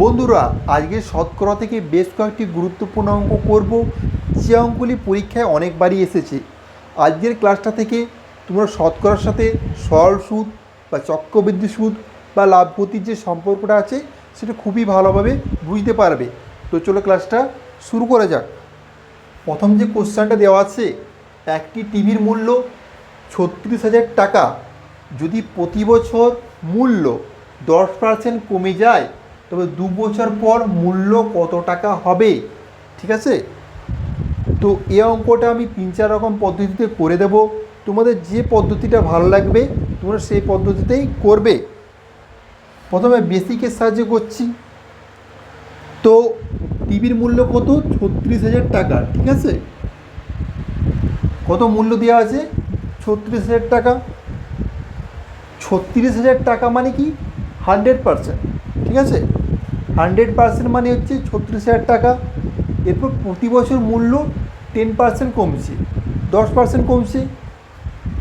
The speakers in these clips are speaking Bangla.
বন্ধুরা, আজকে শতকরা থেকে বেশ কয়েকটি গুরুত্বপূর্ণ অঙ্ক করব। যে অঙ্কগুলি পরীক্ষায় অনেকবারই এসেছে। আজকের ক্লাসটা থেকে তোমরা শতকরার সাথে সরল সুদ বা চক্রবৃদ্ধি সুদ বা লাভ ক্ষতির যে সম্পর্কটা আছে, সেটা খুবই ভালোভাবে বুঝতে পারবে। তো চলো ক্লাসটা শুরু করা যাক। প্রথম যে কোশ্চেনটা দেওয়া আছে, একটি টিভির মূল্য ছত্রিশ হাজার টাকা। যদি প্রতি বছর মূল্য দশ পার্সেন্ট কমে যায় তবে দু বছর পর মূল্য কত টাকা হবে? ঠিক আছে? তো এই অঙ্কটা আমি তিন চার রকম পদ্ধতিতে করে দেব। তোমাদের যে পদ্ধতিটা ভালো লাগবে, তোমরা সেই পদ্ধতিতেই করবে। প্রথমে বেসিকের সাহায্যে করছি। তো টিভির মূল্য কত? ছত্রিশ হাজার টাকা, ঠিক আছে? কত মূল্য দেওয়া আছে? ছত্রিশ হাজার টাকা। ছত্রিশ হাজার টাকা মানে কি? হান্ড্রেড পারসেন্ট ঠিক আছে? হান্ড্রেড পার্সেন্ট মানে হচ্ছে ছত্রিশ হাজার টাকা। এরপর প্রতি বছর মূল্য টেন পার্সেন্ট কমছে, দশ পার্সেন্ট কমছে।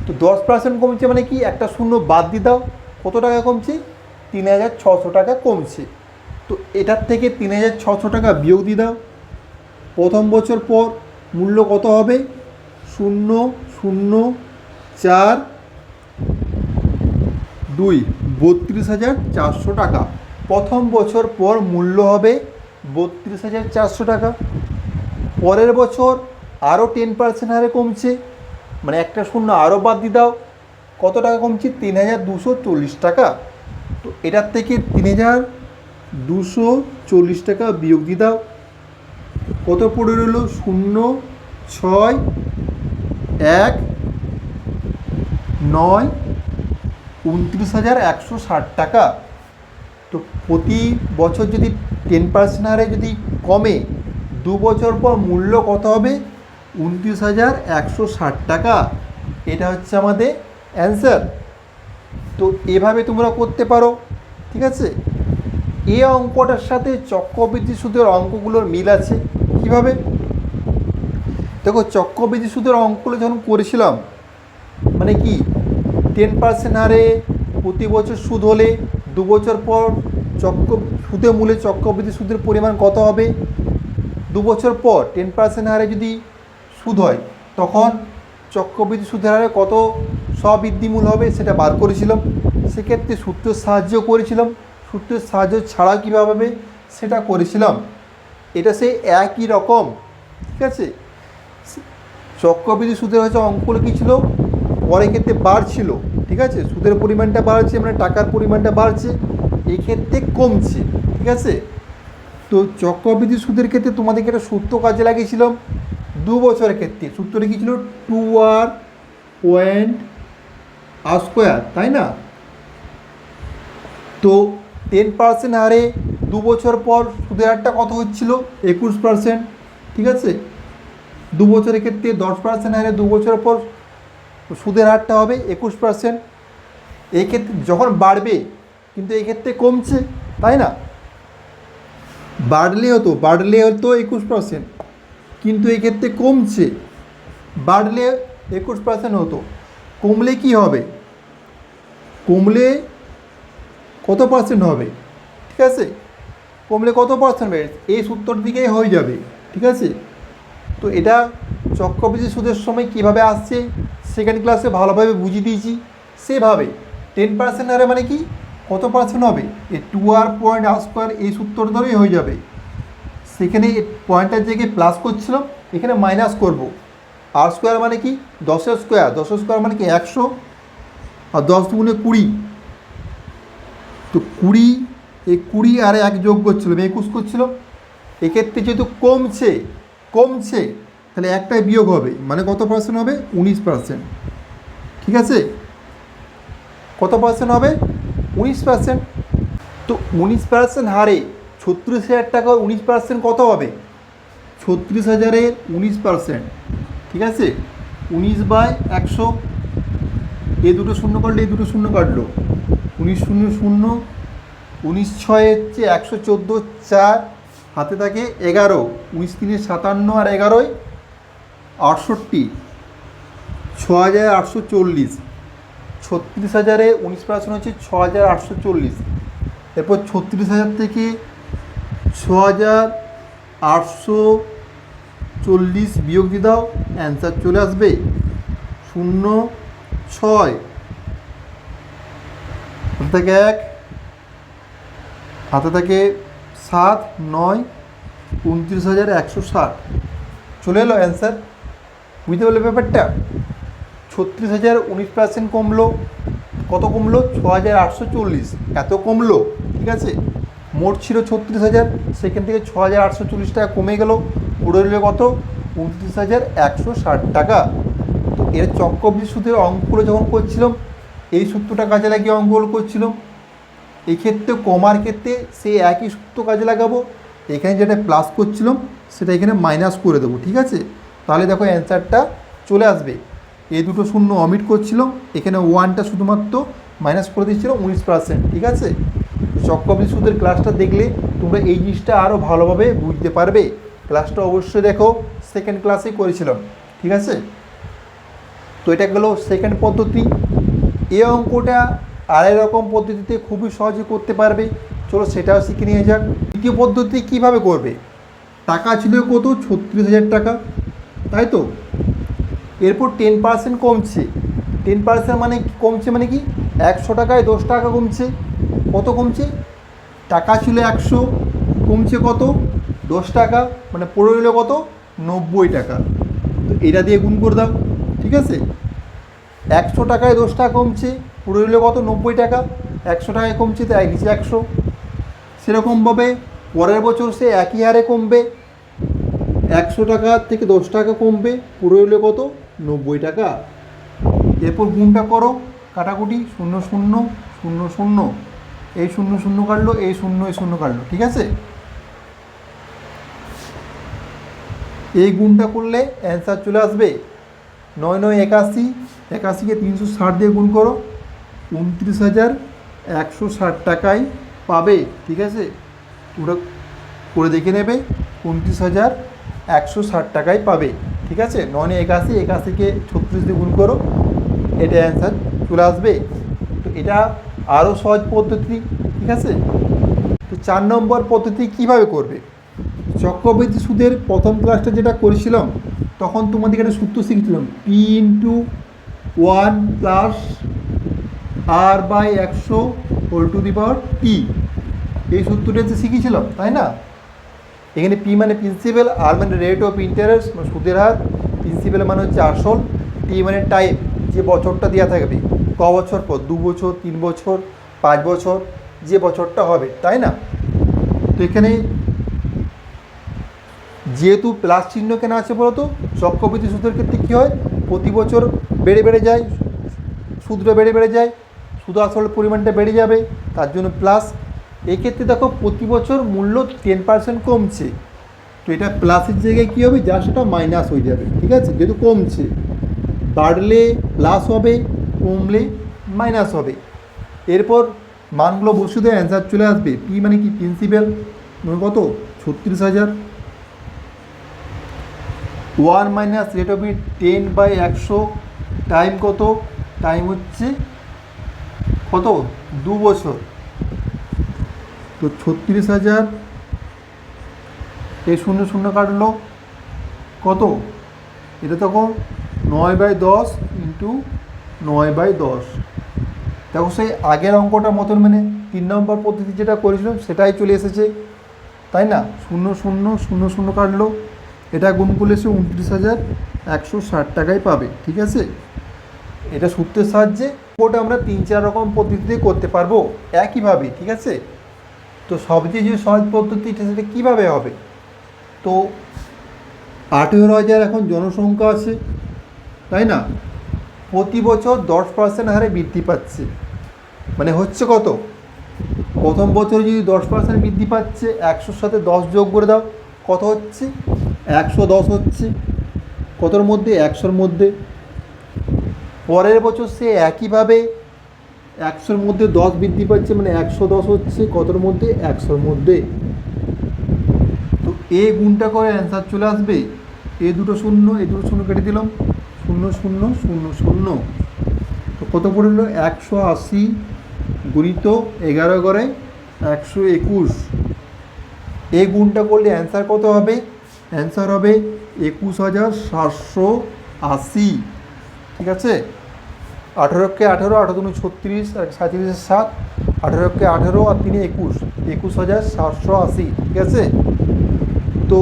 তো দশ পার্সেন্ট কমছে মানে কি? একটা শূন্য বাদ দিয়ে দাও। কত টাকা কমছে? তিন হাজার ছশো টাকা কমছে। তো এটার থেকে তিন হাজার ছশো টাকা বিয়োগ দিয়ে দাও। প্রথম বছর পর মূল্য কত হবে? শূন্য শূন্য চার দুই, বত্রিশ হাজার চারশো টাকা। প্রথম বছর পর মূল্য হবে বত্রিশ হাজার চারশো টাকা। পরের বছর আরও টেন পার্সেন্ট হারে কমছে। মানে একটা শূন্য আরও বাদ দিয়ে দাও। কত টাকা কমছে? তিন হাজার দুশো চল্লিশ টাকা। তো এটার থেকে তিন হাজার দুশো চল্লিশ টাকা বিয়োগ দিয়ে দাও। কত পড়ে রইল? শূন্য, ছয়, এক, নয়, উনত্রিশ হাজার একশো ষাট টাকা। তো প্রতি বছর যদি টেন পার্সেন্ট হারে যদি কমে, দু বছর পর মূল্য কত হবে? উনত্রিশ হাজার একশো ষাট টাকা। এটা হচ্ছে আমাদের অ্যান্সার তো এভাবে তোমরা করতে পারো, ঠিক আছে? এ অঙ্কটার সাথে চক্রবৃদ্ধি সুদের অঙ্কগুলোর মিল আছে। কীভাবে? দেখো, চক্রবৃদ্ধি সুদের অঙ্কগুলো যখন করেছিলাম মানে কি? টেন পার্সেন্ট হারে প্রতি বছর সুদ হলে দু বছর পর চক্র সুদে মূলে চক্রবৃদ্ধি সুদের পরিমাণ কত হবে? দু বছর পর টেন পার্সেন্ট হারে যদি সুদ হয়, তখন চক্রবৃদ্ধি সুদের হারে কত স্ববৃদ্ধিমূল হবে সেটা বার করেছিলাম। সেক্ষেত্রে সূত্রের সাহায্য করেছিলাম। সূত্রের সাহায্য ছাড়া কীভাবে সেটা করেছিলাম? এটা সেই একই রকম, ঠিক আছে? চক্রবৃদ্ধি সুদের হচ্ছে অঙ্কগুলো কী ছিল? পরে ক্ষেত্রে বাড়ছিল ঠিক আছে? সুদের পরিমাণটা বাড়ছে মানে টাকার পরিমাণটা বাড়ছে, এক্ষেত্রে কমছে, ঠিক আছে? তো চক্রবৃদ্ধি সুদের ক্ষেত্রে তোমাদেরকে একটা সূত্র কাজে লাগিয়েছিলাম দু বছরের ক্ষেত্রে। সূত্রটা কী ছিল? Two R point R square, তাই না? তো টেন পার্সেন্ট হারে দু বছর পর সুদের হারটা কত হচ্ছিল? একুশ পার্সেন্ট, ঠিক আছে? দু বছরের ক্ষেত্রে দশ পার্সেন্ট হারে দু বছর পর সুদের হারটা হবে একুশ পার্সেন্ট এই ক্ষেত্রে যখন বাড়বে, কিন্তু এই ক্ষেত্রে কমছে, তাই না? বাড়লে হতো বাড়লে হতো একুশ পার্সেন্ট কিন্তু এই ক্ষেত্রে কমছে, বাড়লে একুশ পার্সেন্ট হতো। কমলে কি হবে? কমলে কত পার্সেন্ট হবে? ঠিক আছে? কমলে কত পার্সেন্ট হবে এই সূত্রর দিকেই হয়ে যাবে, ঠিক আছে? তো এটা চক্রবৃদ্ধি সুদের সময় কীভাবে আসছে? সেকেন্ড ক্লাসে ভালোভাবে বুঝিয়ে দিয়েছি। সেভাবে টেন পার্সেন্ট হারে মানে কি? কত পার্সেন্ট হবে? এ two R point R square এই সূত্র ধরেই হয়ে যাবে। সেখানে পয়েন্টের জায়গায় প্লাস করছিলাম, এখানে মাইনাস করব। আর স্কোয়ার মানে কি? দশের স্কোয়ার দশের স্কোয়ার মানে কি? একশো। আর দশ দুগুণে কুড়ি। তো কুড়ি এই কুড়ি আর এক যোগ করছিলাম, একুশ করছিলাম। এক্ষেত্রে যেহেতু কমছে কমছে তাহলে একটাই বিয়োগ হবে মানে কত পার্সেন্ট হবে? উনিশ পার্সেন্ট ঠিক আছে? কত পার্সেন্ট হবে? উনিশ পার্সেন্ট তো উনিশ পার্সেন্ট হারে ছত্রিশ হাজার টাকা উনিশ পার্সেন্ট কত হবে? ছত্রিশ হাজারের উনিশ পার্সেন্ট ঠিক আছে? উনিশ বাই একশো। এ দুটো শূন্য কাটলো, এ দুটো শূন্য কাটলো। উনিশ শূন্য শূন্য, উনিশ ছয় হচ্ছে একশো চোদ্দ, চার। হাতে থাকে এগারো। উনিশ তিনে সাতান্ন আর এগারোয় আটষট্টি ছ হাজার আটশো চল্লিশ, ছত্রিশ হাজারে উনিশ পার্সেন্ট হচ্ছে ছ হাজার আটশো চল্লিশ, এরপর ছত্রিশ হাজার থেকে ছ হাজার আটশো চল্লিশ বিয়োগ দিয়ে দাও, অ্যান্সার চলে আসবে শূন্য ছয়। হাতে থাকে এক, হাতে থাকে সাত, নয়, উনত্রিশ হাজার একশো ষাট। চলে এলো অ্যান্সার। বুঝতে পারলে ব্যাপারটা? ছত্রিশ হাজার উনিশ পার্সেন্ট কমলো। কত কমলো? ছ হাজার আটশো চল্লিশ। এত কমলো, ঠিক আছে? মোট ছিল ছত্রিশ হাজার, সেখান থেকে ছ হাজার আটশো চল্লিশ টাকা কমে গেল। পড়ে রইল কত? উনত্রিশ হাজার একশো ষাট টাকা। তো এর চক্রবৃদ্ধি সুদের অঙ্কগুলো যখন করছিলাম, এই সূত্রটা কাজে লাগিয়ে অঙ্কগুলো করছিলাম। এক্ষেত্রে কমার ক্ষেত্রে সেই একই সূত্র কাজে লাগাবো। এখানে যেটা প্লাস করছিলাম, সেটা এখানে মাইনাস করে দেবো, ঠিক আছে? তাহলে দেখো অ্যান্সারটা চলে আসবে। এই দুটো শূন্য অমিট করছিলাম এখানে ওয়ানটা শুধুমাত্র মাইনাস করে দিচ্ছিল উনিশ পার্সেন্ট ঠিক আছে? চক্রবৃদ্ধি সুদের ক্লাসটা দেখলে তোমরা এই জিনিসটা আরও ভালোভাবে বুঝতে পারবে। ক্লাসটা অবশ্যই দেখো সেকেন্ড ক্লাসেই করেছিলাম, ঠিক আছে? তো এটা গেলো সেকেন্ড পদ্ধতি। এই অঙ্কটা আড়াই রকম পদ্ধতিতে খুবই সহজে করতে পারবে। চলো সেটাও শিখে নিয়ে যাক। দ্বিতীয় পদ্ধতি কীভাবে করবে? টাকা ছিল কত? ছত্রিশ হাজার টাকা। তাই তো? এরপর টেন পার্সেন্ট কমছে। টেন পার্সেন্ট মানে কমছে মানে কি? একশো টাকায় দশ টাকা কমছে। কত কমছে? টাকা ছিল একশো, কমছে কত? দশ টাকা মানে পড়ে রইল কত? নব্বই টাকা। তো এটা দিয়ে গুণ করে দাও, ঠিক আছে? একশো টাকায় দশ টাকা কমছে পুরো রইল কত? নব্বই টাকা। একশো টাকায় কমছে তো এক নিচে একশো। সেরকমভাবে পরের বছর সে একই হারে কমবে। একশো টাকা থেকে দশ টাকা কমবে, পুরো হলে কত? নব্বই টাকা। এরপর গুণটা করো, কাটাকুটি শূন্য শূন্য শূন্য শূন্য। এই শূন্য শূন্য কাটলো, এই শূন্য এই শূন্য কাটলো, ঠিক আছে? এই গুণটা করলে অ্যান্সার চলে আসবে নয় নয় একাশি। একাশিকে তিনশো ষাট দিয়ে গুণ করো, উনত্রিশ হাজার একশো ষাট টাকায় পাবে, ঠিক আছে? ওটা করে দেখে নেবে, উনত্রিশ হাজার একশো ষাট টাকায় পাবে, ঠিক আছে? নয় একাশি, একাশিকে ছত্রিশ দিয়ে গুণ করো, এটা অ্যান্সার চলে আসবে। তো এটা আরও সহজ পদ্ধতি, ঠিক আছে? তো চার নম্বর পদ্ধতি কীভাবে করবে? চক্রবৃদ্ধি সুদের প্রথম ক্লাসটা যেটা করেছিলাম, তখন তোমাদেরকে একটা সূত্র শিখেছিলাম P into one plus R by একশো whole to the power T এই সূত্রটা যে শিখেছিলাম তাই না? এখানে পি মানে প্রিন্সিপাল আর মানে রেট অফ ইন্টারেস্ট মানে সুদের হার প্রিন্সিপাল মানে হচ্ছে আসল টি মানে টাইম যে বছরটা দেওয়া থাকবে, ক বছর পর, দু বছর, তিন বছর, পাঁচ বছর, যে বছরটা হবে, তাই না? তো এখানে যেহেতু প্লাস চিহ্ন কেন আছে বলতো? চক্রবৃদ্ধি সুদের ক্ষেত্রে কী হয়? প্রতি বছর বেড়ে বেড়ে যায়, সুদটা বেড়ে বেড়ে যায়, সুদ আসল পরিমাণটা বেড়ে যাবে, তার জন্য প্লাস এই ক্ষেত্রে দেখো প্রতি বছর মূল্য টেন পার্সেন্ট কমছে। তো এটা প্লাসের জায়গায় কী হবে? জাস্টটা মাইনাস হয়ে যাবে, ঠিক আছে? যেহেতু কমছে, বাড়লে প্লাস হবে, কমলে মাইনাস হবে। এরপর মানগুলো বসে দেয় অ্যান্সার চলে আসবে। পি মানে কি? প্রিন্সিপাল কত? ছত্রিশ হাজার। One minus rate of ten by একশো। টাইম কত? টাইম হচ্ছে কত? দু বছর। তো ছত্রিশ হাজার এই শূন্য শূন্য কাটলো। কত? এটা তখন নয় বাই দশ ইন্টু নয় বাই দশ। দেখো সেই আগের অঙ্কটার মতন মানে তিন নম্বর পদ্ধতি যেটা করেছিলাম, সেটাই চলে এসেছে। তাই না? শূন্য শূন্য শূন্য শূন্য কাটলো। এটা গুণ করলে সে উনত্রিশ হাজার একশো ষাট টাকায় পাবে, ঠিক আছে? এটা সূত্রের সাহায্যে, ওটা আমরা তিন চার রকম পদ্ধতিতে করতে পারব, একইভাবে, ঠিক আছে? তো সবচেয়ে যে সহজ পদ্ধতিটা সেটা কীভাবে হবে? তো আঠেরো হাজার এখন জনসংখ্যা আছে, তাই না? প্রতি বছর দশ পার্সেন্ট হারে বৃদ্ধি পাচ্ছে। মানে হচ্ছে কত? প্রথম বছরে যদি দশ পার্সেন্ট বৃদ্ধি পাচ্ছে, একশোর সাথে দশ যোগ করে দাও, কত হচ্ছে? একশো দশ হচ্ছে। কতর মধ্যে? একশোর মধ্যে। পরের বছর সে একইভাবে একশোর মধ্যে দশ বৃদ্ধি পাচ্ছে মানে একশো দশ হচ্ছে, কতর মধ্যে? একশোর মধ্যে। তো এ গুণটা করে অ্যান্সার চলে আসবে। এ দুটো শূন্য, এ দুটো শূন্য কেটে দিলাম। শূন্য শূন্য শূন্য শূন্য। তো কত পড়ল? একশো আশি গুণিত এগারো করে একশো একুশ। এই গুণটা করলে অ্যান্সার কত হবে? অ্যান্সার হবে একুশ হাজার সাতশো আশি। ঠিক আছে? আঠেরোকে আঠেরো আঠেরো দুগুণ ছত্রিশ, আর সাঁত্রিশের সাত, আঠেরোকে আঠেরো আর তিনে একুশ একুশ হাজার সাতশো আশি, ঠিক আছে? তো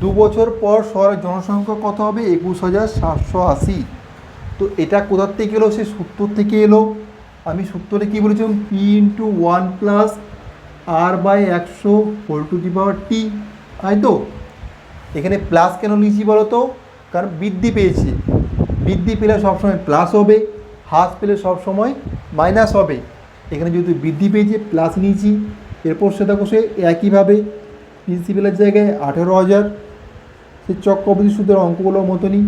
দু বছর পর শহরের জনসংখ্যা কত হবে? একুশ হাজার সাতশো আশি। তো এটা কোথার থেকে এলো? সে সূত্র থেকে এলো। আমি সূত্রে কী বলেছিলাম? P into one plus R by একশো whole to the power T তাই তো? এখানে প্লাস কেন লিখছি বলো তো কারণ বৃদ্ধি পেয়েছে। বৃদ্ধি পেলে সবসময় প্লাস হবে, হ্রাস পেলে সবসময় মাইনাস হবে। এখানে যেহেতু বৃদ্ধি পেয়েছে প্লাস নিয়েছি, এরপর দেখো সে একইভাবে প্রিন্সিপালের জায়গায় আঠেরো হাজার। সে চক্রবর্তী সুদের অঙ্কগুলোর মতনই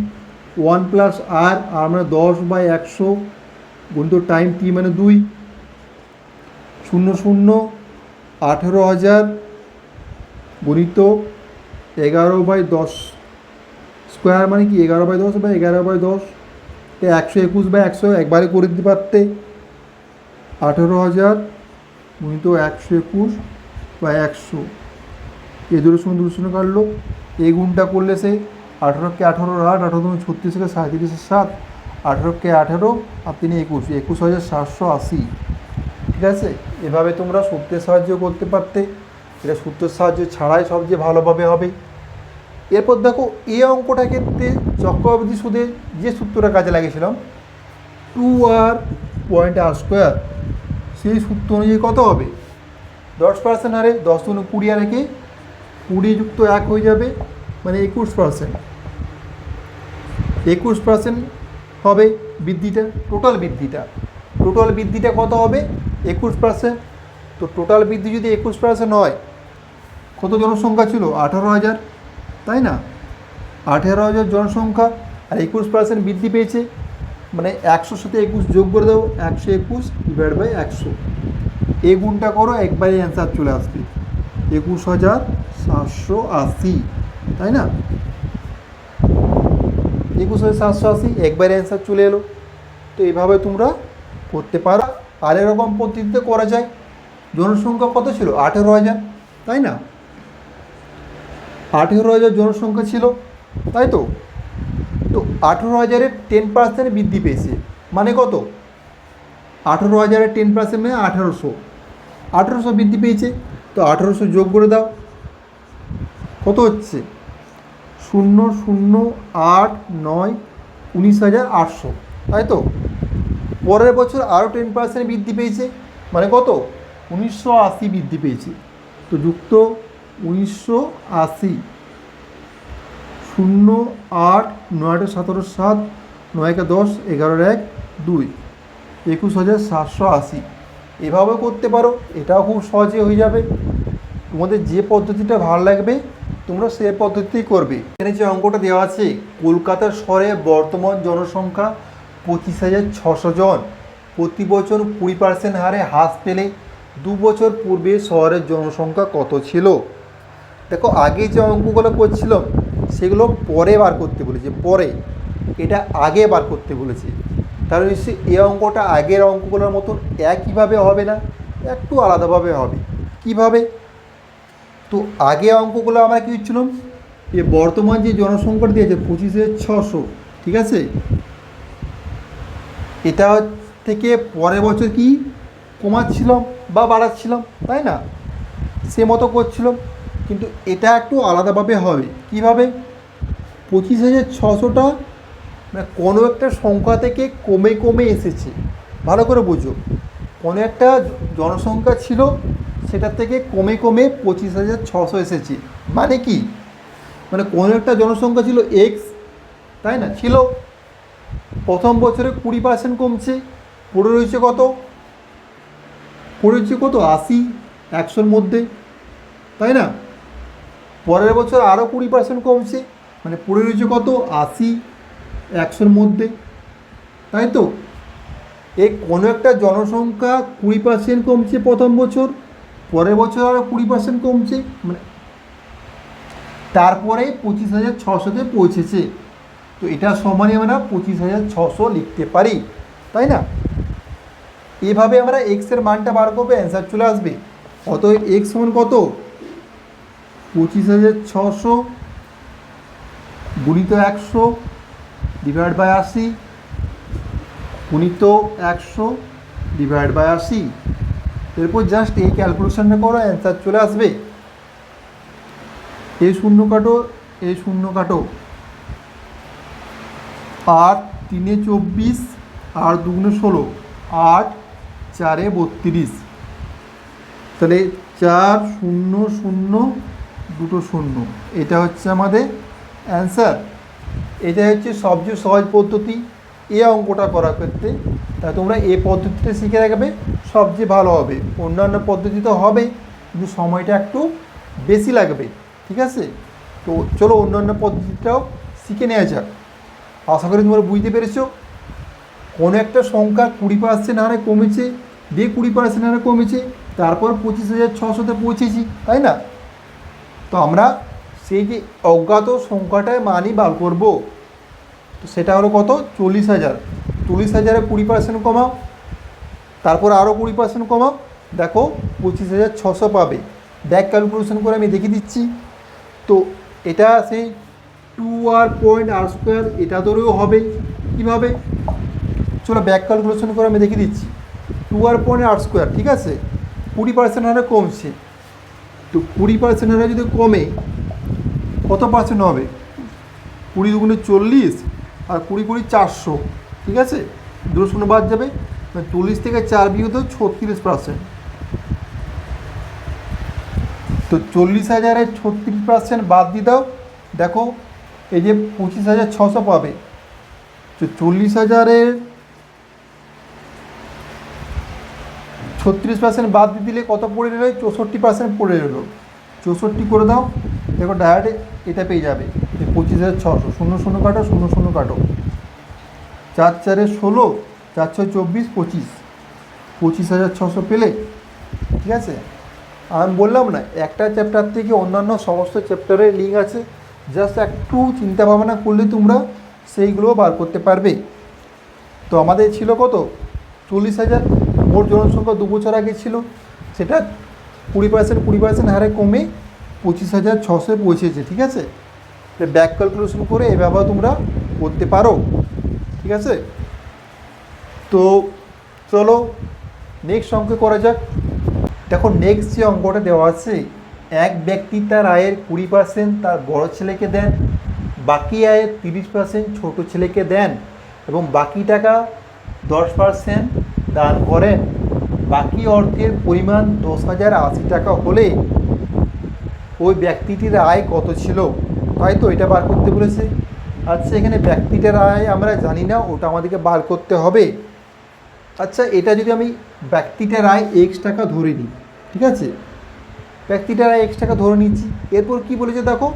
ওয়ান প্লাস আর আর মানে দশ বাই একশো গুণিত টাইম টি মানে দুই, শূন্য শূন্য আঠেরো হাজার গণিত এগারো বাই দশ স্কোয়ার মানে কি? এগারো বাই দশ বা এগারো বাই দশ? একশো একুশ বা একশো একবারে করে দিতে পারতে। আঠেরো হাজার গুণিত একশো একুশ বা একশো। এ দুটো শূন্য দুটো শূন্য কাটলো। এই গুণটা করলে সে আঠেরোকে আঠেরো আট আঠেরো তুমি ছত্রিশকে সাঁত্রিশে সাত। আঠেরোকে আঠেরো আর তিনি একুশ। একুশ হাজার সাতশো আশি। ঠিক আছে? এভাবে তোমরা সূত্রের সাহায্য করতে পারতে। এটা সূত্রের সাহায্য ছাড়াই সবচেয়ে ভালোভাবে হবে। এরপর দেখো, এ অঙ্কটা ক্ষেত্রে চক্রবৃদ্ধি সুদে যে সূত্রটা কাজে লাগিয়েছিলাম two R point R square সেই সূত্র অনুযায়ী কত হবে? দশ পার্সেন্ট হারে দশ দুগুণ কুড়ি আর একে কুড়ি যুক্ত এক হয়ে যাবে মানে একুশ পার্সেন্ট একুশ পার্সেন্ট হবে বৃদ্ধিটা টোটাল বৃদ্ধিটা। টোটাল বৃদ্ধিটা কত হবে? একুশ পার্সেন্ট তো টোটাল বৃদ্ধি যদি একুশ পার্সেন্ট হয়, কত জনসংখ্যা ছিল? আঠারো হাজার। তাই না? আঠেরো হাজার জনসংখ্যা আর একুশ পার্সেন্ট বৃদ্ধি পেয়েছে। মানে একশোর সাথে একুশ যোগ করে দেবো একশো একুশ ডিভাইড বাই একশো। এই গুণটা করো, একবারে অ্যান্সার চলে আসবে। একুশ হাজার সাতশো আশি, তাই না? একুশ হাজার সাতশো আশি, একবারে অ্যান্সার চলে এলো। তো এইভাবে তোমরা করতে পারো। আর এরকম পদ্ধতিতে করা যায়। জনসংখ্যা কত ছিল? আঠেরো হাজার, তাই না? আঠেরো হাজার জনসংখ্যা ছিল, তাই তো? তো আঠেরো হাজারের টেন পার্সেন্ট বৃদ্ধি পেয়েছে। মানে কত? আঠেরো হাজারের টেন পার্সেন্ট মানে আঠেরোশো। আঠেরোশো বৃদ্ধি পেয়েছে, তো আঠেরোশো যোগ করে দাও। কত হচ্ছে? শূন্য শূন্য, আট, নয়, উনিশ হাজার আটশো। তাই তো? পরের বছর আরও টেন পার্সেন্ট বৃদ্ধি পেয়েছে মানে কত? উনিশশো আশি বৃদ্ধি পেয়েছে। তো যুক্ত উনিশশো আশি। শূন্য আট নয়টা সতেরো সাত নয়কে দশ এগারোর এক দুই। একুশ হাজার সাতশো আশি। এভাবে করতে পারো, এটাও খুব সহজে হয়ে যাবে। তোমাদের যে পদ্ধতিটা ভালো লাগবে, তোমরা সে পদ্ধতিতেই করবে। এখানে যে অঙ্কটা দেওয়া আছে কলকাতা শহরে বর্তমান জনসংখ্যা পঁচিশ হাজার ছশো জন। প্রতি বছর কুড়ি পার্সেন্ট হারে হ্রাস পেলে দু বছর পূর্বে শহরের জনসংখ্যা কত ছিল? দেখো, আগে যে অঙ্কগুলো করছিলাম সেগুলো পরে বার করতে বলেছে, পরে। এটা আগে বার করতে বলেছে। তাহলে নিশ্চয়ই এই অঙ্কটা আগের অঙ্কগুলোর মতন একইভাবে হবে না? একটু আলাদাভাবে হবে। কীভাবে? তো আগে অঙ্কগুলো আমরা কী ছিলাম যে বর্তমান যে জনসংখ্যা দিয়েছে, পঁচিশ ছশো, ঠিক আছে? এটা থেকে পরের বছর কি? কমাচ্ছিলাম বা বাড়াচ্ছিলাম, তাই না? সে মতো করছিলাম। কিন্তু এটা একটু আলাদাভাবে হবে। কীভাবে? পঁচিশ হাজার ছশোটা মানে কোনো একটা সংখ্যা থেকে কমে কমে এসেছে। ভালো করে বুঝো। কোনো একটা জনসংখ্যা ছিল সেটা থেকে কমে কমে পঁচিশ হাজার ছশো এসেছে। মানে কি? মানে কোনো একটা জনসংখ্যা ছিল এক্স তাই না? ছিল। প্রথম বছরে কুড়ি পার্সেন্ট কমছে পড়ে রয়েছে কত? পড়ে রয়েছে কত? আশি, একশোর মধ্যে, তাই না? পরের বছর আরও কুড়ি পার্সেন্ট কমছে মানে পড়ে রয়েছে কত? আশি, একশোর মধ্যে। তাই তো? এই কোনো একটা জনসংখ্যা কুড়ি পার্সেন্ট কমছে প্রথম বছর, পরের বছর আরও কুড়ি পার্সেন্ট কমছে মানে তারপরে পঁচিশ হাজার ছশোতে পৌঁছেছে। তো এটা সমানে আমরা পঁচিশ হাজার ছশো লিখতে পারি, তাই না? এভাবে আমরা এক্সের মানটা বার করবে অ্যান্সার চলে আসবে। অতএব এক্স সমান কত? পঁচিশ হাজার ছশো গুণিত একশো ডিভাইড বাই আশি গুণিত একশো ডিভাইড বাই আশি। এরপর জাস্ট এই ক্যালকুলেশনটা করো অ্যান্সার চলে আসবে। এই শূন্য কাটো, এই শূন্য কাটো। আট তিনে চব্বিশ আর দুগুণে ষোলো, আট চারে বত্রিশ। তাহলে চার শূন্য শূন্য দুটো শূন্য। এটা হচ্ছে আমাদের অ্যান্সার এটা হচ্ছে সবচেয়ে সহজ পদ্ধতি। এ অঙ্কটা করার ক্ষেত্রে তা তোমরা এ পদ্ধতিটা শিখে রাখবে, সবচেয়ে ভালো হবে। অন্যান্য পদ্ধতি তো হবে, কিন্তু সময়টা একটু বেশি লাগবে, ঠিক আছে? তো চলো অন্যান্য পদ্ধতিটাও শিখে নেওয়া যাক। আশা করি তোমরা বুঝতে পেরেছ। কোনো একটা সংখ্যা কুড়ি পার্সেন্ট হারে কমেছে, দিয়ে কুড়ি পার্সেন্ট হারে কমেছে, তারপর পঁচিশ হাজার ছশোতে পৌঁছেছি, তাই না? তো আমরা সেই যে অজ্ঞাত সংখ্যাটায় মানই বার করব, তো সেটা হলো কত? চল্লিশ হাজার। চল্লিশ হাজারে কুড়ি পার্সেন্ট কমাও, তারপর আরও কুড়ি পার্সেন্ট কমাও, দেখো পঁচিশ হাজার ছশো পাবে। ব্যাক ক্যালকুলেশন করে আমি দেখিয়ে দিচ্ছি। তো এটা সেই two R point R square এটা ধরেও হবে। কীভাবে? চলো ব্যাক ক্যালকুলেশন করে আমি দেখিয়ে দিচ্ছি। টু আর পয়েন্ট আট স্কোয়ার ঠিক আছে? কুড়ি পার্সেন্ট হারে কমছে। তো কুড়ি পার্সেন্ট হারে যদি কমে, কত পার্সেন্ট হবে? কুড়ি দুগুণে চল্লিশ আর কুড়ি কুড়ি চারশো, ঠিক আছে? দুটো শূন্য বাদ যাবে। মানে চল্লিশ থেকে চার বিয়োগ ছত্রিশ পার্সেন্ট তো চল্লিশ হাজারে ছত্রিশ পার্সেন্ট বাদ দিয়ে দাও। দেখো, এই যে পঁচিশ হাজার ছশো পাবে। তো চল্লিশ হাজারের ছত্রিশ পার্সেন্ট বাদ দিয়ে দিলে কত পড়ে রইল? চৌষট্টি পার্সেন্ট পড়ে রইল। চৌষট্টি করে দাও। দেখো ডাইরেক্ট এটা পেয়ে যাবে। পঁচিশ হাজার ছশো। শূন্য শূন্য কাটো, শূন্য শূন্য কাটো। চার চারে ষোলো, চার ছয় চব্বিশ, পঁচিশ। পঁচিশ হাজার ছশো পেলে, ঠিক আছে? আমি বললাম না, একটা চ্যাপ্টার থেকে অন্যান্য সমস্ত চ্যাপ্টারের লিঙ্ক আছে। জাস্ট একটু চিন্তা ভাবনা করলে তোমরা সেইগুলো বার করতে পারবে। তো আমাদের ছিল কত? চল্লিশ হাজার মোট জনসংখ্যা দু বছর আগে ছিল, সেটা কুড়ি পার্সেন্ট কুড়ি পার্সেন্ট হারে কমে পঁচিশ হাজার ছশো পৌঁছেছে, ঠিক আছে? ব্যাক ক্যালকুলেশন করে এ ব্যবহার তোমরা করতে পারো, ঠিক আছে? তো চলো নেক্সট অঙ্কে করা যাক। দেখো নেক্সট যে অঙ্কটা দেওয়া আছে, এক ব্যক্তি তার আয়ের কুড়ি পার্সেন্ট তার বড় ছেলেকে দেন, বাকি আয়ের তিরিশ পার্সেন্ট ছোটো ছেলেকে দেন, এবং বাকি টাকা দশ পার্সেন্ট দান করেন। বাকি অর্থের পরিমাণ দশ হাজার আশি টাকা হলে ওই ব্যক্তিটির আয় কত ছিল? তাই তো এটা বার করতে বলেছে। আচ্ছা এখানে ব্যক্তিটার আয় আমরা জানি না, ওটা আমাদেরকে বার করতে হবে। আচ্ছা এটা যদি আমি ব্যক্তিটার আয় এক্স টাকা ধরে নিই, ঠিক আছে? ব্যক্তিটার আয় এক্স টাকা ধরে নিচ্ছি। এরপর কি বলেছে দেখো?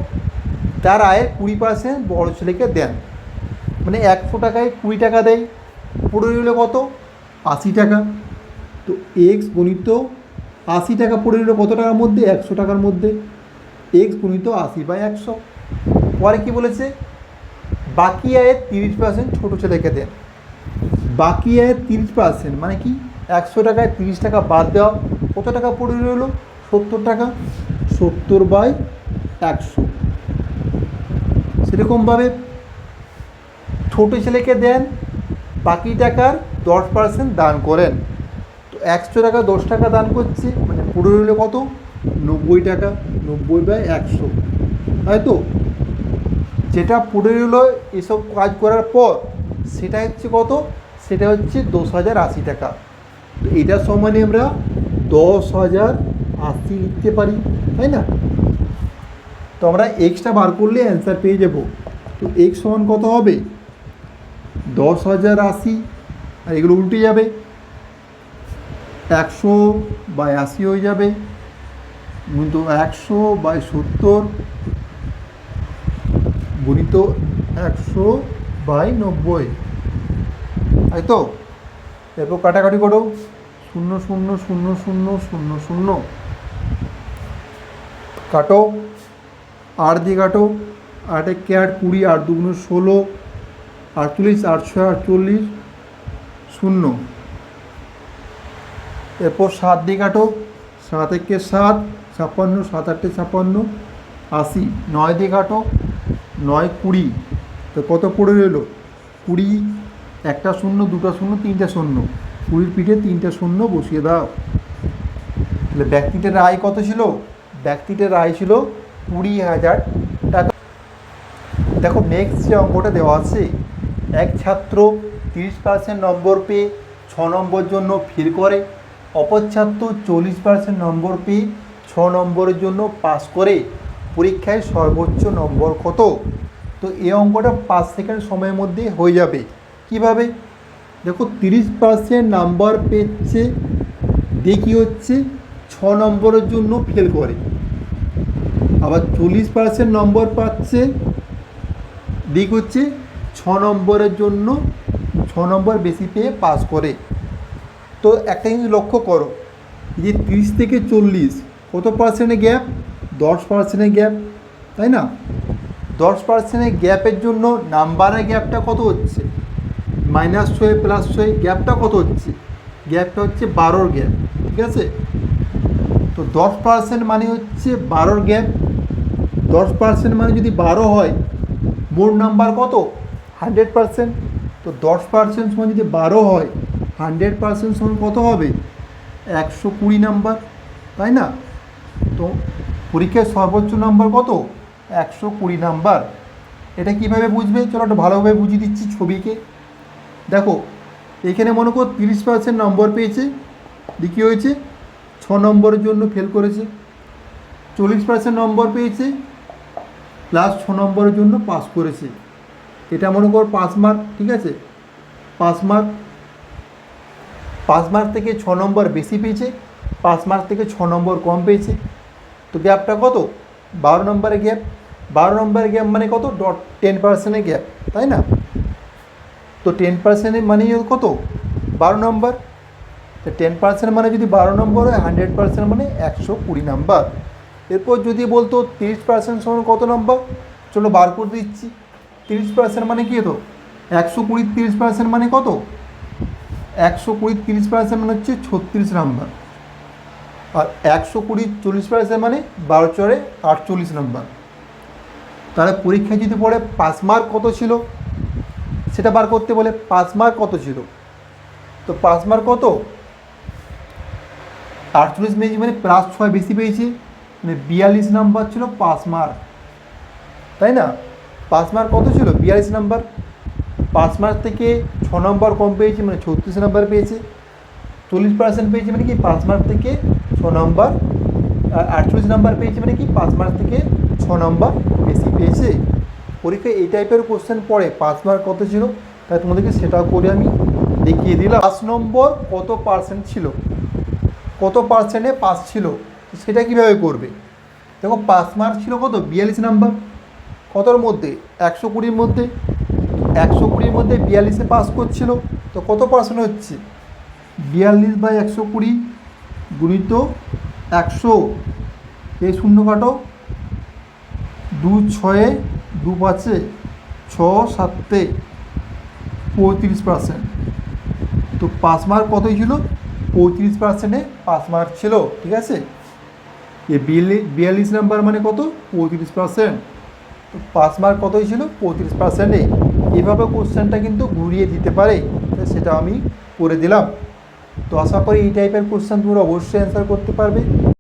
তার আয়ের কুড়ি পার্সেন্ট বড় ছেলেকে দেন। মানে একশো টাকায় কুড়ি টাকা দেয়। পড়ে রইল কত? আশি টাকা। তো এক্স গণিত আশি টাকা পড়ে রইল কত টাকার মধ্যে? একশো টাকার মধ্যে। এক্স গুণিত আশি বাই একশো। পরে কী বলেছে? বাকি আয়ের তিরিশ পার্সেন্ট ছোটো ছেলেকে দেন। বাকি আয়ের তিরিশ পার্সেন্ট মানে কি? একশো টাকায় তিরিশ টাকা বাদ দেওয়া কত টাকা পড়ে রইল? সত্তর টাকা। সত্তর বাই একশো। সেরকমভাবে ছোটো ছেলেকে দেন। বাকি টাকার দশ পার্সেন্ট দান করেন। তো একশো টাকা, দশ টাকা দান করছে মানে পড়ে রইল কত? নব্বই টাকা, নব্বই বাই একশো। তাই তো? যেটা পড়ে রইল এসব কাজ করার পর, সেটা হচ্ছে কত? সেটা হচ্ছে দশ হাজার আশি টাকা। তো এটার সমানে আমরা দশ হাজার আশি লিখতে পারি, তাই না? তো আমরা এক্সটা বার করলে অ্যান্সার পেয়ে যাব। তো এক্স সমান কত হবে? দশ হাজার আশি, আর এগুলো উল্টে যাবে। একশো বাই আশি হয়ে যাবে। গুণিত একশো বাই সত্তর গুণিত একশো বাই নব্বই। তাই তো? এরপর কাটাকাটি করো। শূন্য শূন্য শূন্য শূন্য শূন্য শূন্য। কাটো। আট দিয়ে কাটো। আট একে আট কুড়ি আট দুগুণ ষোলো। আটচল্লিশ, আটশো আটচল্লিশ, শূন্য। এরপর সাত দিয়ে কাটো, সাত একে সাত, ছাপ্পান্ন, সাত আটে ছাপ্পান্ন, আশি। নয় দিয়ে কাটো, নয় কুড়ি। তো কত পড়ে রইল? কুড়ি, একটা শূন্য, দুটো শূন্য, তিনটা শূন্য। কুড়ির পিঠে তিনটা শূন্য বসিয়ে দাও। তাহলে ব্যক্তিটার আয় কত ছিল? ব্যক্তিটার আয় ছিল কুড়ি হাজার টাকা। দেখো নেক্সট যে অঙ্কটা দেওয়া আছে এক ছাত্র তিরিশ পার্সেন্ট নম্বর পেয়ে ছ নম্বর জন্য ফেল করে, অপর ছাত্র চল্লিশ পার্সেন্ট নম্বর পেয়ে ছ নম্বরের জন্য পাস করে, পরীক্ষায় সর্বোচ্চ নম্বর কত? তো এই অঙ্কটা পাঁচ সেকেন্ড সময়ের মধ্যে হয়ে যাবে। কীভাবে? দেখো তিরিশ পার্সেন্ট নাম্বার পেয়েছে, দেখি হচ্ছে ছ নম্বরের জন্য ফেল করে। আবার চল্লিশ পার্সেন্ট নম্বর পাচ্ছে দিক হচ্ছে ছ নম্বরের জন্য ছ নম্বর বেশি পেয়ে পাস করে। তো একটা জিনিস লক্ষ্য করো যে তিরিশ থেকে চল্লিশ, কত পার্সেন্টের গ্যাপ দশ পার্সেন্টের গ্যাপ তাই না? দশ পার্সেন্টের গ্যাপের জন্য নাম্বারের গ্যাপটা কত হচ্ছে? মাইনাস ছয় প্লাস ছয় গ্যাপটা কত হচ্ছে? গ্যাপটা হচ্ছে বারোর গ্যাপ ঠিক আছে? তো দশ পার্সেন্ট মানে হচ্ছে বারোর গ্যাপ দশ পার্সেন্ট মানে যদি বারো হয়, মোট নাম্বার কত? হান্ড্রেড পার্সেন্ট, তো দশ পার্সেন্ট সময় যদি বারো হয়, হান্ড্রেড পার্সেন্ট সময় কত হবে? একশো কুড়ি নাম্বার, তাই না? তো পরীক্ষার সর্বোচ্চ নাম্বার কত? একশো কুড়ি নাম্বার। এটা কীভাবে বুঝবে? চলো একটা ভালোভাবে বুঝিয়ে দিচ্ছি ছবিকে। দেখো, এখানে মনে করো তিরিশ পার্সেন্ট নম্বর পেয়েছে। দেখি হয়েছে? ছ নম্বরের জন্য ফেল করেছে। চল্লিশ পার্সেন্ট নম্বর পেয়েছে। প্লাস ছ নম্বরের জন্য পাস করেছে। এটা মনে কর পাঁচ মার্ক ঠিক আছে? পাঁচ মার্ক পাঁচ মার্ক থেকে ছ নম্বর বেশি পেয়েছে, পাঁচ মার্ক থেকে ছ নম্বর কম পেয়েছে। তো গ্যাপটা কত? বারো নম্বরের গ্যাপ বারো নম্বরের গ্যাপ মানে কত? ডট টেন পার্সেন্টের গ্যাপ তাই না? তো টেন পার্সেন্টের মানে কত? বারো নম্বর। তো টেন পার্সেন্ট মানে যদি বারো নম্বর হয় হান্ড্রেড পার্সেন্ট মানে একশো কুড়ি নাম্বার। এরপর যদি বলতো তিরিশ পার্সেন্ট সমান কত নম্বর? চলো বার করে দিচ্ছি। তিরিশ পার্সেন্ট মানে কী হতো একশো কুড়ি তিরিশ পার্সেন্ট মানে কত? একশো কুড়ি তিরিশ পার্সেন্ট মানে হচ্ছে ছত্রিশ নাম্বার আর একশো কুড়ি চল্লিশ পার্সেন্ট মানে বারো চরে আটচল্লিশ নাম্বার তাহলে পরীক্ষায় যদি পড়ে পাস মার্ক কত ছিল? সেটা বার করতে বলে পাস মার্ক কত ছিল? তো পাস মার্ক কত? আটচল্লিশ পেয়েছি মানে প্লাস ছয় বেশি পেয়েছি মানে বিয়াল্লিশ নাম্বার ছিল পাস মার্ক তাই না? পাস মার্ক কত ছিল? বিয়াল্লিশ নাম্বার। পাঁচ মার্ক থেকে ছ নম্বর কম পেয়েছে মানে ছত্রিশ নাম্বার পেয়েছে। চল্লিশ পার্সেন্ট পেয়েছে মানে কি? পাঁচ মার্ক থেকে ছ নম্বর আটচল্লিশ নাম্বার পেয়েছে মানে কি? পাঁচ মার্ক থেকে ছ নম্বর বেশি পেয়েছে। পরীক্ষায় এই টাইপের কোশ্চেন পড়ে, পাঁচ মার্ক কত ছিল? তাই তোমাদেরকে সেটাও করে আমি দেখিয়ে দিলাম। পাঁচ নম্বর কত পার্সেন্ট ছিল? কত পার্সেন্টে পাস ছিল? সেটা কীভাবে করবে? দেখো পাস মার্ক ছিল কত? বিয়াল্লিশ নাম্বার। কতর মধ্যে? একশো কুড়ির মধ্যে? একশো কুড়ির মধ্যে বিয়াল্লিশে পাস করছিল। তো কত পার্সেন্ট হচ্ছে? বিয়াল্লিশ বাই একশো কুড়ি গুণিত একশো। এই শূন্য কাটো। দু ছয়ে দু পাঁচে ছ সাতে। পঁয়ত্রিশ পার্সেন্ট তো পাস মার্ক কতই ছিল? পঁয়ত্রিশ পার্সেন্টে পাস মার্ক ছিল। ঠিক আছে? এ বিয়াল্লিশ নাম্বার মানে কত? পঁয়ত্রিশ পার্সেন্ট পাস মার্ক কতই ছিল? পঁয়ত্রিশ পার্সেন্টে এভাবে কোশ্চেনটা কিন্তু ঘুরিয়ে দিতে পারে সেটা আমি করে দিলাম। তো আশা করি এই টাইপের কোশ্চেন তোমরা অবশ্যই অ্যান্সার করতে পারবে।